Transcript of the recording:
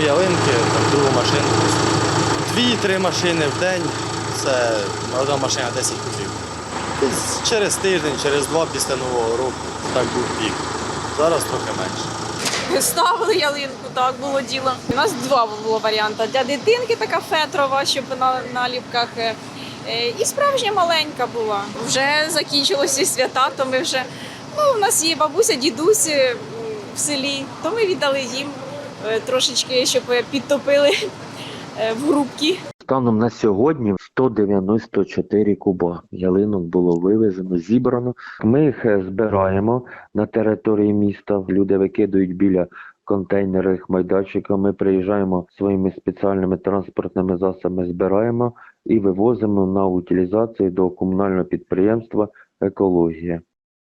ялинки, там другу машинку. Дві-три машини в день це одна машина 10 кубів. Через тиждень, через два після Нового року так був пік. Зараз трохи менше. Ставили ялинку, так було діло. У нас два було варіанти. Для дитинки така фетрова, щоб на наліпках. е, е, І справжня маленька була. Вже закінчилося свята, то ми вже ну, у нас є бабуся, дідусь е, в селі, то ми віддали їм е, трошечки, щоб підтопили е, в грубки. Станом на сьогодні 194 куба ялинок було вивезено, зібрано. Ми їх е, збираємо на території міста. Люди викидують біля контейнерних майданчиків. Ми приїжджаємо своїми спеціальними транспортними засобами, збираємо і вивозимо на утилізацію до комунального підприємства екологія.